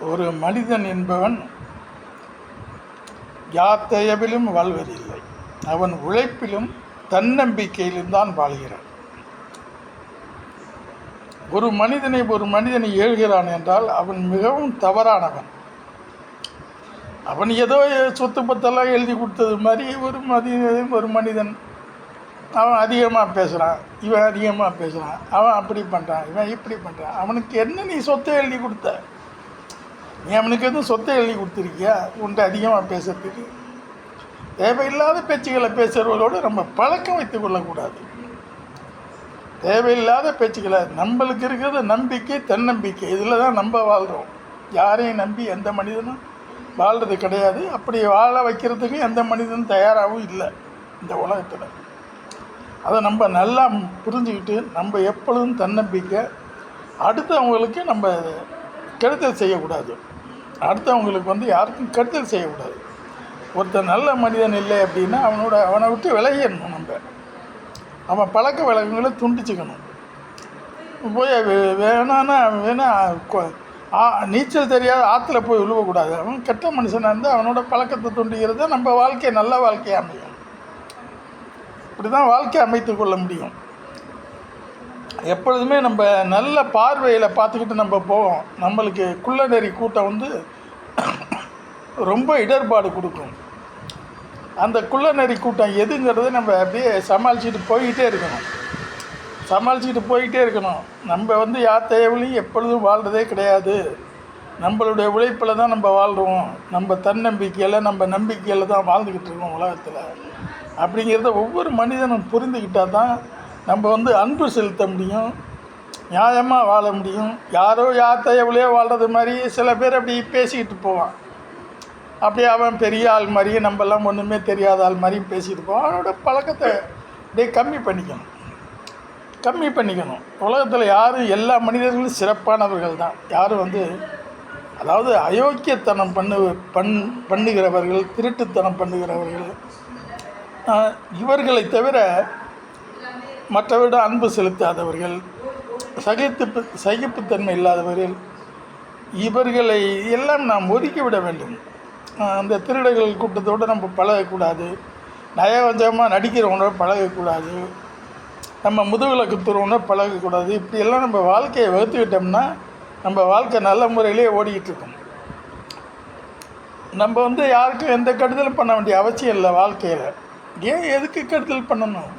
ஒரு மனிதன் என்பவன் யாத்தையவிலும் வாழ்வதில்லை. அவன் உழைப்பிலும் தன்னம்பிக்கையிலும் தான் வாழ்கிறான். ஒரு மனிதனை ஒரு மனிதனை ஏழ்கிறான் என்றால் அவன் மிகவும் தவறானவன். அவன் ஏதோ சொத்து பத்தெல்லாம் எழுதி கொடுத்தது மாதிரி ஒரு மனிதன் ஒரு மனிதன். அவன் அதிகமாக பேசுகிறான் இவன் அதிகமாக பேசுகிறான் அவன் அப்படி பண்ணுறான் இவன் இப்படி பண்ணுறான் அவனுக்கு என்ன நீ சொத்தை எழுதி கொடுத்த? நீ அவனுக்கு எதுவும் சொத்தை எழுதி கொடுத்துருக்கியா? உன்ட்டு அதிகமாக பேசுறதுக்கு. தேவையில்லாத பேச்சுக்களை பேசுகிறவர்களோடு நம்ம பழக்கம் வைத்து கொள்ளக்கூடாது. தேவையில்லாத பேச்சுக்களை நம்மளுக்கு இருக்கிறது நம்பிக்கை தன்னம்பிக்கை. இதில் தான் நம்ம வாழ்கிறோம் யாரையும் நம்பி எந்த மனிதனும் வாழ்கிறது கிடையாது. அப்படி வாழ வைக்கிறதுக்கு எந்த மனிதனும் தயாராகவும் இல்லை இந்த உலகத்தில். அதை நம்ம நல்லா புரிஞ்சுக்கிட்டு நம்ம எப்பொழுதும் தன்னம்பிக்கை அடுத்தவங்களுக்கு நம்ம கெடுதல் செய்யக்கூடாது. அடுத்தவங்களுக்கு வந்து யாருக்கும் கெடுதல் செய்யக்கூடாது. ஒருத்தர் நல்ல மனிதன் இல்லை அப்படின்னா அவனோட அவனை விட்டு விலகிடணும் நம்ம. அவன் பழக்க வழக்கங்களை துண்டிச்சுக்கணும். போய் வேணான்னா வேணா கொ- ஆ- நீச்சல் தெரியாத ஆற்றுல போய் விழுவக்கூடாது அவன் கெட்ட மனுஷனாக இருந்தால் அவனோட பழக்கத்தை துண்டிக்கிறது நம்ம வாழ்க்கையை நல்ல வாழ்க்கையை அமையும். இப்படி தான் வாழ்க்கையை அமைத்து கொள்ள முடியும். எப்பொழுதுமே நம்ம நல்ல பார்வையில் பார்த்துக்கிட்டு நம்ம போவோம். நம்மளுக்கு குள்ளநெறி கூட்டம் வந்து ரொம்ப இடர்பாடு கொடுக்கும். அந்த குள்ளநெறி கூட்டம் எதுங்கிறத நம்ம அப்படியே சமாளிச்சுட்டு போய்கிட்டே இருக்கணும். சமாளிச்சுட்டு போய்கிட்டே இருக்கணும். நம்ம வந்து யார் தேவையிலையும் எப்பொழுதும் வாழ்கிறதே கிடையாது. நம்மளுடைய உழைப்பில் தான் நம்ம வாழ்கிறோம் நம்ம தன்னம்பிக்கையில் நம்ம நம்பிக்கையில் தான் வாழ்ந்துக்கிட்டு இருக்கோம் உலகத்தில். அப்படிங்கிறத ஒவ்வொரு மனிதனும் புரிந்துக்கிட்டால் தான் நம்ம வந்து அன்பு செலுத்த முடியும் நியாயமாக வாழ முடியும். யாரோ யார் எவ்வளோ வாழ்கிறது மாதிரி சில பேர் அப்படி பேசிக்கிட்டு போவான். அப்படியே அவன் பெரிய ஆள் மாதிரியும் நம்மலாம் ஒன்றுமே தெரியாத ஆள் மாதிரியும் பேசிட்டு போவான். அவனோட பழக்கத்தை அப்படியே கம்மி பண்ணிக்கணும். கம்மி பண்ணிக்கணும். உலகத்தில் யாரும் எல்லா மனிதர்களும் சிறப்பானவர்கள் தான். யாரும் வந்து அதாவது அயோக்கியத்தனம் பண்ணு பண் பண்ணுகிறவர்கள் திருட்டுத்தனம் பண்ணுகிறவர்கள் இவர்களை தவிர மற்றவரிடம் அன்பு செலுத்தாதவர்கள் சகித்து சகிப்புத்தன்மை இல்லாதவர்கள் இவர்களை எல்லாம் நாம் ஒதுக்கி விட வேண்டும் அந்த திருடர்கள் கூட்டத்தோடு நம்ம பழகக்கூடாது. நயவஞ்சமாக நடிக்கிறவனோட பழகக்கூடாது. நம்ம முதுகில் குத்துறவனோட பழகக்கூடாது. இப்படியெல்லாம் நம்ம வாழ்க்கையை வகுத்துக்கிட்டோம்னா நம்ம வாழ்க்கை நல்ல முறையிலே ஓடிக்கிட்டு இருக்கும் நம்ம வந்து யாருக்கும் எந்த கெடுதலும் பண்ண வேண்டிய அவசியம் இல்லை வாழ்க்கையில். ஏன் எதுக்கு கெடுதல் பண்ணணும்?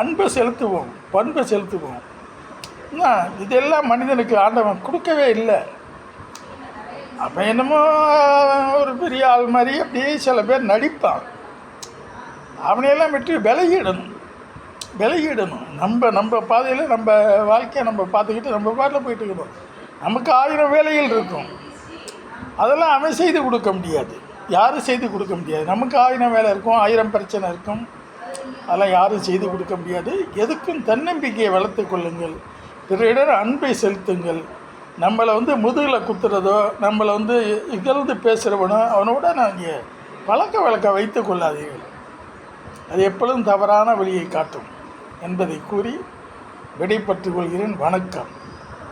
அன்பை செலுத்துவோம் பண்பை செலுத்துவோம். என்ன இதெல்லாம் மனிதனுக்கு ஆண்டவன் கொடுக்கவே இல்லை. அப்போ என்னமோ ஒரு பெரிய ஆள் மாதிரி அப்படியே சில பேர் நடிப்பான். அவனையெல்லாம் விட்டு விலகிடணும் விலகிடணும். நம்ம நம்ம பாதையில் நம்ம வாழ்க்கையை நம்ம பார்த்துக்கிட்டு நம்ம பாட்டில் போயிட்டு இருக்கணும் நமக்கு ஆயிரம் வேலைகள் இருக்கும். அதெல்லாம் அவன் செய்து கொடுக்க முடியாது. யாரும் செய்து கொடுக்க முடியாது. நமக்கு ஆயிரம் வேலை இருக்கும் ஆயிரம் பிரச்சனை இருக்கும். அதெல்லாம் யாரும் செய்து கொடுக்க முடியாது. எதுக்கும் தன்னம்பிக்கையை வளர்த்து கொள்ளுங்கள். பிறரிடர் அன்பை செலுத்துங்கள். நம்மளை வந்து முதுகில் குத்துறதோ நம்மளை வந்து இகழ்ந்து பேசுகிறவனோ அவனோட நாங்கள் பழக்க வழக்க வைத்து கொள்ளாதீர்கள். அது எப்பொழுதும் தவறான வழியை காட்டும் என்பதை கூறி விடைபெற்றுக் கொள்கிறேன். வணக்கம்.